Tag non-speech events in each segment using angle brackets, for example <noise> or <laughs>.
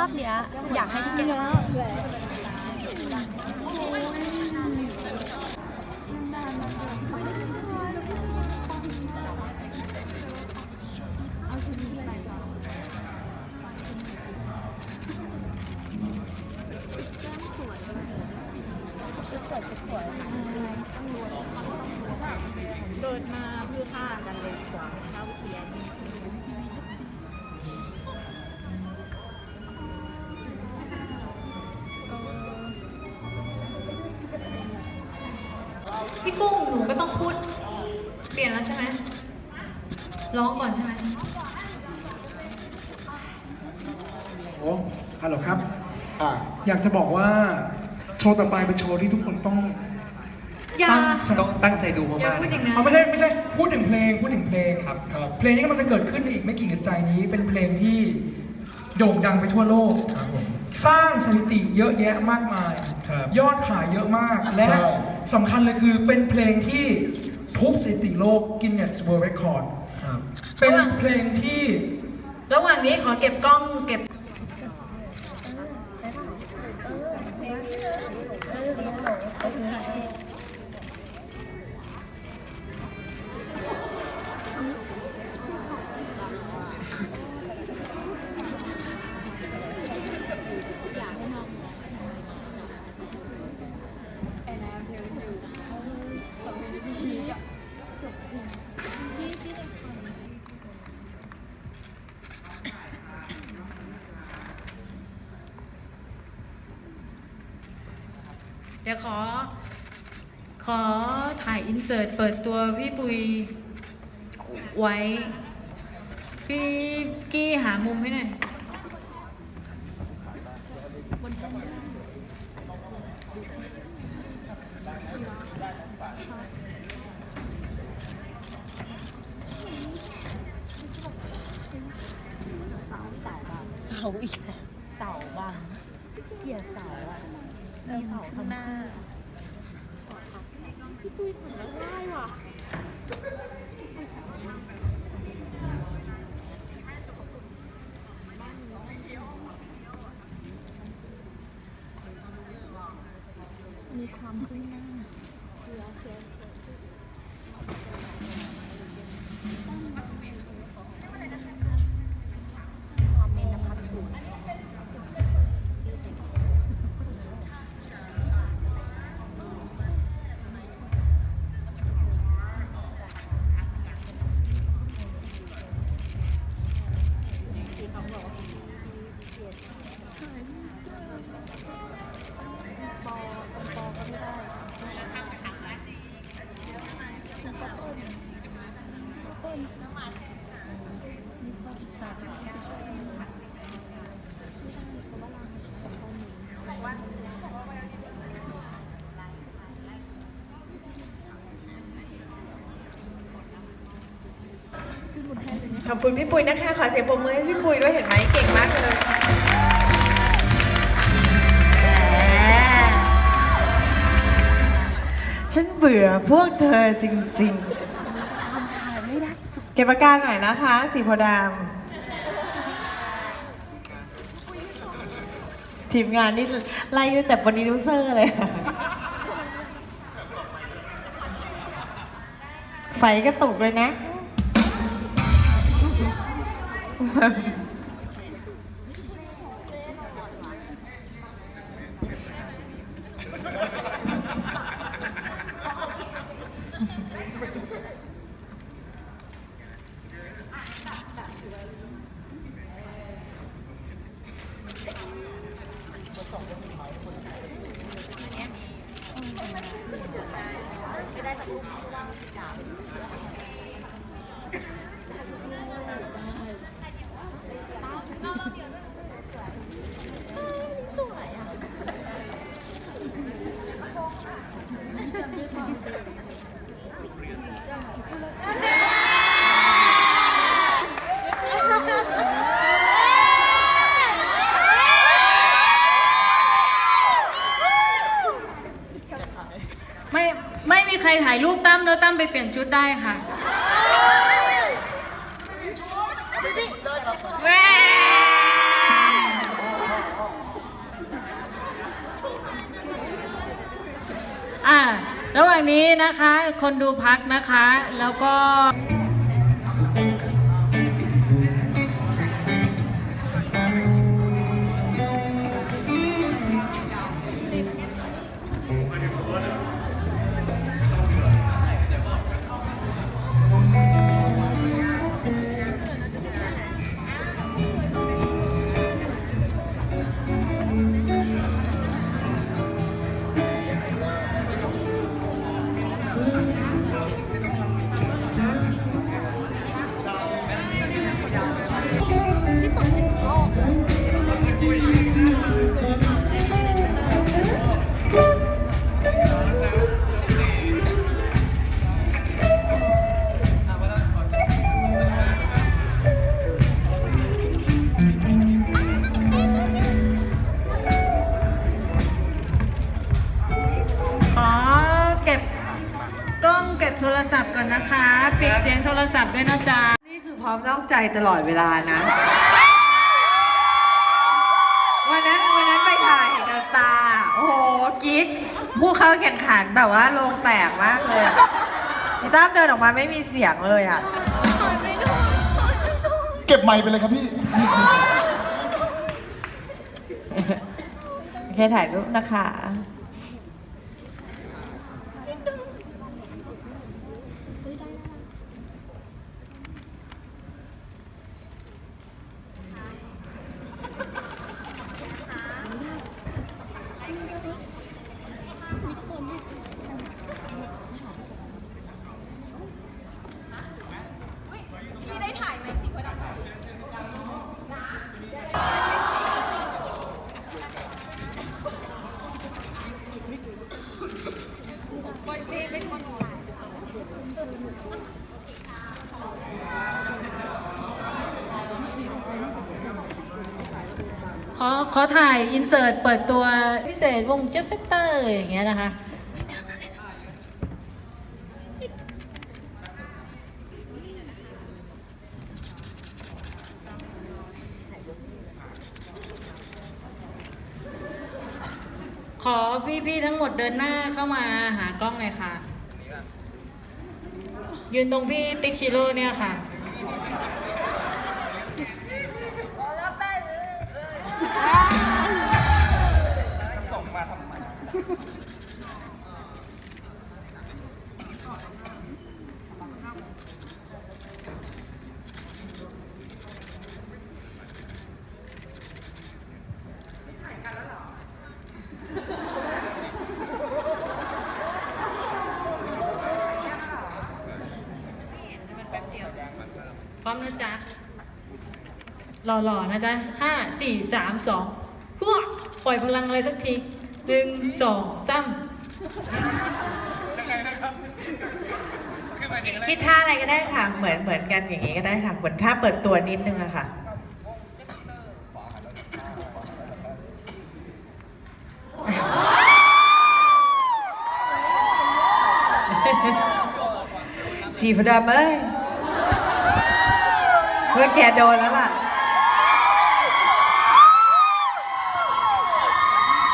สวยภาพเนี้ยอยากให้พี่แกเดินมาเพื่อฆ่ากันเลยกว่าเข้าเทียน พี่กุ้งหนูก็ต้องพูด เปลี่ยนแล้วใช่ไหมร้องก่อนใช่ไหมโอ้ฮัลโหลครับ อะอยากจะบอกว่าโชว์ต่อไปเป็นโชว์ที่ทุกคนต้องอย่า ตั้งต้องตั้งใจดูอย่ามากพูดๆอย่างนะนั้น เอาไม่ใช่ไม่ใช่พูดถึงเพลงพูดถึงเพลงครับ ครับ เพลงนี้กำลังจะเกิดขึ้นในอีกไม่กี่อึดใจนี้เป็นเพลงที่โด่งดังไปทั่วโลก ครับผม สร้างสถิติเยอะแยะมากมาย ครับยอดขายเยอะมาก และใช่ สำคัญเลยคือเป็นเพลงที่ทุบสถิติโลก Guinness World Record ครับ เป็นเพลงที่ ระหว่างนี้ขอเก็บกล้องเก็บ ดี๋ยวขอ ขอถ่ายอินเสิร์ตเปิดตัวพี่ปุยไว้ พี่กี้หามุมให้หน่อยเสาอีกแล้วเสาบังเกลียดเสาอะ มีเสาข้างหน้าพี่ตุ้ยเหมือนไม่ได้ว่ะมีความขึ้นหน้าเชื้อเชื้อเชื้อความเมนพัดสูง ปอปอก็ไม่ได้แล้วก็ต้นต้นมีความอิจฉาไม่ได้เพราะว่าเราเขาหนี ขอบคุณพี่ปุ้ยนะคะ ขอเสียงปรบมือให้พี่ปุ้ยด้วยเห็นไหมเก่งมากเลยแหมฉันเบื่อพวกเธอจริงทำถ่ายไม่ได้สุดๆเก็บอาการหน่อยนะคะ สีโพธิ์ดำทีมงานนี่ไล่ตั้งแต่โปรดิวเซอร์เลย ไฟก็ตกเลยนะ them. <laughs> ไม่ไม่มีใครถ่ายรูปตั้มแล้วตั้มไปเปลี่ยนชุดได้ค่ะแม่อ่าระหว่างนี้นะคะ คนดูพักนะคะ แล้วก็ โทรศัพท์ก่อนนะคะ ปิดเสียงโทรศัพท์ด้วยนะจ๊ะ นี่คือพร้อมนอกใจตลอดเวลานะ วันนั้นวันนั้นไปถ่ายเอกสตาร์โอ้โหกิ๊ดผู้เข้าแข่งขันแบบว่าโลงแตกมากเลยอะพี่ตั้มเดินออกมาไม่มีเสียงเลยอะ เก็บไมค์ไปเลยครับพี่ โอเคถ่ายรูปนะคะ ขอขอถ่ายอินเสิร์ตเปิดตัวพิเศษวงเจสเตอร์อย่างเงี้ยนะคะ อพี่ๆทั้งหมดเดินหน้าเข้ามาหากล้องเลยค่ะ ยืนตรงพี่ติ๊กชิโร่เนี่ยค่ะ นะจ๊ะหล่อๆนะจ๊ะห้าสี่สามสองพวกปล่อยพลังอะไรสักทีหนึ่งสองสามคิดท่าอะไรก็ได้ค่ะ เหมือนเหมือนกันอย่างนี้ก็ได้ค่ะ เหมือนท่าเปิดตัวนิดนึงอะค่ะสีพดำเอ้ย เพื่อนแกโดนแล้วล่ะ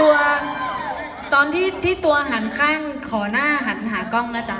ตัวตอนที่ที่ตัวหันข้างขอหน้าหันหากล้องนะจ๊ะ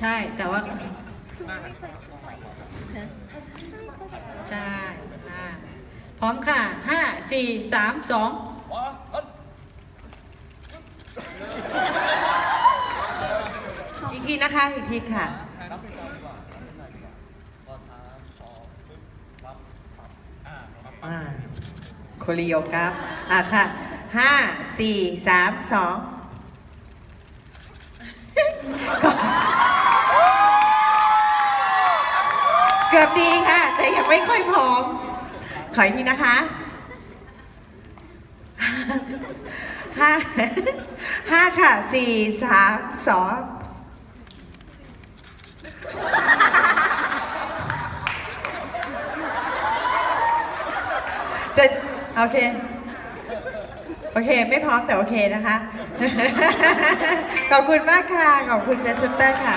ใช่แต่ว่าใช่อ่าพร้อมค่ะห้าสี่สามสองอีกทีนะคะ อีกทีค่ะ อ่าโคริโอครับอะค่ะห้าสี่สามสองเกือบดีค่ะ แต่ยังไม่ค่อยพร้อม ขออีกทีนะคะห้าห้าค่ะสี่สามสอง จะโอเค โอเค ไม่พร้อมแต่โอเคนะคะ ขอบคุณมากค่ะ ขอบคุณเจสเตอร์ค่ะ